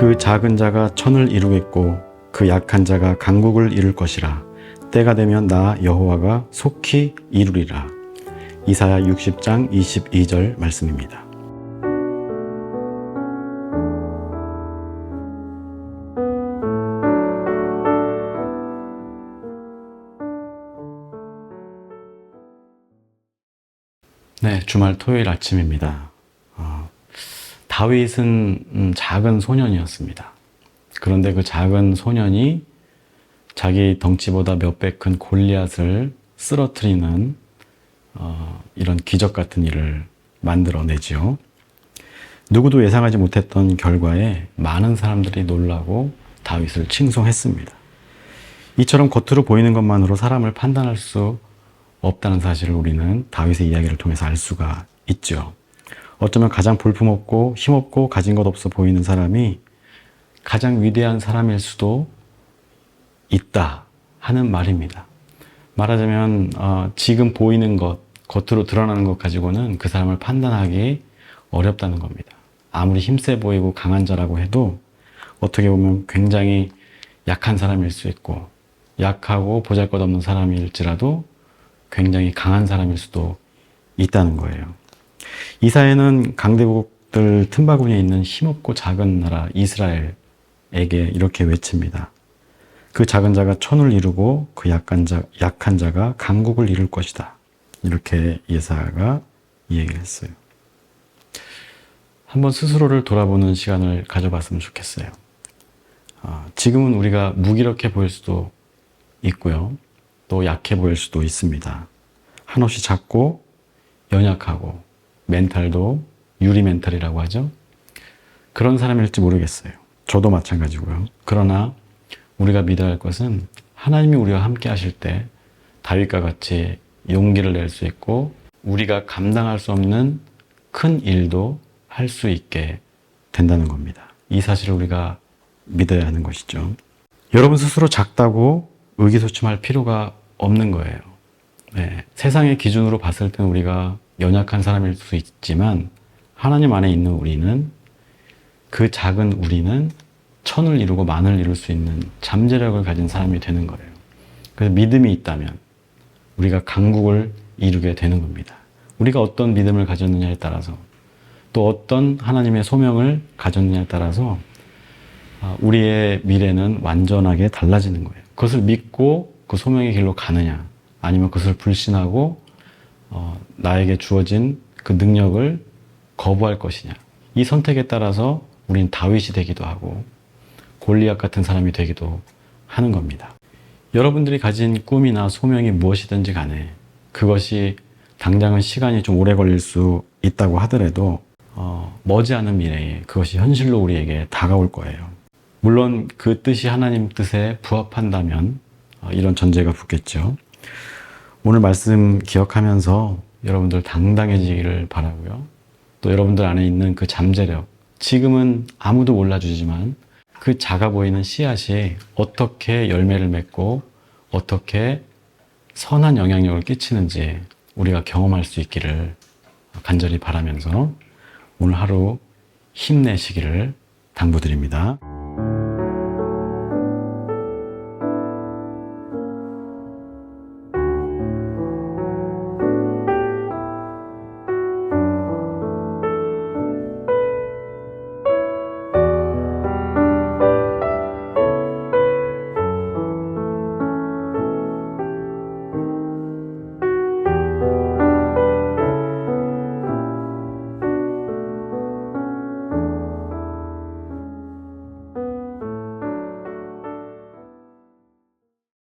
그 작은 자가 천을 이루겠고 그 약한 자가 강국을 이룰 것이라 때가 되면 나 여호와가 속히 이루리라 이사야 60장 22절 말씀입니다. 네, 주말 토요일 아침입니다. 어, 다윗은 음, 작은 소년이었습니다. 그런데 그 작은 소년이 자기 덩치보다 몇 배 큰 골리앗을 쓰러뜨리는 어, 이런 기적 같은 일을 만들어내지요. 누구도 예상하지 못했던 결과에 많은 사람들이 놀라고 다윗을 칭송했습니다. 이처럼 겉으로 보이는 것만으로 사람을 판단할 수 없다는 사실을 우리는 다윗의 이야기를 통해서 알 수가 있죠. 어쩌면 가장 볼품없고 힘없고 가진 것 없어 보이는 사람이 가장 위대한 사람일 수도 있다 하는 말입니다. 말하자면 어, 지금 보이는 것, 겉으로 드러나는 것 가지고는 그 사람을 판단하기 어렵다는 겁니다. 아무리 힘세 보이고 강한 자라고 해도 어떻게 보면 굉장히 약한 사람일 수 있고 약하고 보잘것없는 사람일지라도 굉장히 강한 사람일 수도 있다는 거예요. 이사야는 강대국들 틈바구니에 있는 힘없고 작은 나라 이스라엘에게 이렇게 외칩니다. 그 작은 자가 천을 이루고 그 약한 자 약한 자가 강국을 이룰 것이다. 이렇게 예사가 이 얘기를 했어요. 한번 스스로를 돌아보는 시간을 가져봤으면 좋겠어요. 아, 지금은 우리가 무기력해 보일 수도 있고요. 또 약해 보일 수도 있습니다. 한없이 작고 연약하고 멘탈도 유리 멘탈이라고 하죠. 그런 사람일지 모르겠어요. 저도 마찬가지고요. 그러나 우리가 믿어야 할 것은 하나님이 우리와 함께 하실 때 다윗과 같이 용기를 낼 수 있고 우리가 감당할 수 없는 큰 일도 할 수 있게 된다는 겁니다. 이 사실을 우리가 믿어야 하는 것이죠. 여러분 스스로 작다고 의기소침할 필요가 없는 거예요. 네, 세상의 기준으로 봤을 때는 우리가 연약한 사람일 수 있지만 하나님 안에 있는 우리는 그 작은 우리는 천을 이루고 만을 이룰 수 있는 잠재력을 가진 사람이 되는 거예요. 그래서 믿음이 있다면 우리가 강국을 이루게 되는 겁니다. 우리가 어떤 믿음을 가졌느냐에 따라서 또 어떤 하나님의 소명을 가졌느냐에 따라서 아, 우리의 미래는 완전하게 달라지는 거예요. 그것을 믿고 그 소명의 길로 가느냐, 아니면 그것을 불신하고 어, 나에게 주어진 그 능력을 거부할 것이냐. 이 선택에 따라서 우린 다윗이 되기도 하고 골리앗 같은 사람이 되기도 하는 겁니다. 여러분들이 가진 꿈이나 소명이 무엇이든지 간에 그것이 당장은 시간이 좀 오래 걸릴 수 있다고 하더라도 어, 머지않은 미래에 그것이 현실로 우리에게 다가올 거예요. 물론 그 뜻이 하나님 뜻에 부합한다면 어, 이런 전제가 붙겠죠. 오늘 말씀 기억하면서 여러분들 당당해지기를 바라고요. 또 여러분들 안에 있는 그 잠재력, 지금은 아무도 몰라주지만 그 작아 보이는 씨앗이 어떻게 열매를 맺고 어떻게 선한 영향력을 끼치는지 우리가 경험할 수 있기를 간절히 바라면서 오늘 하루 힘내시기를 당부드립니다.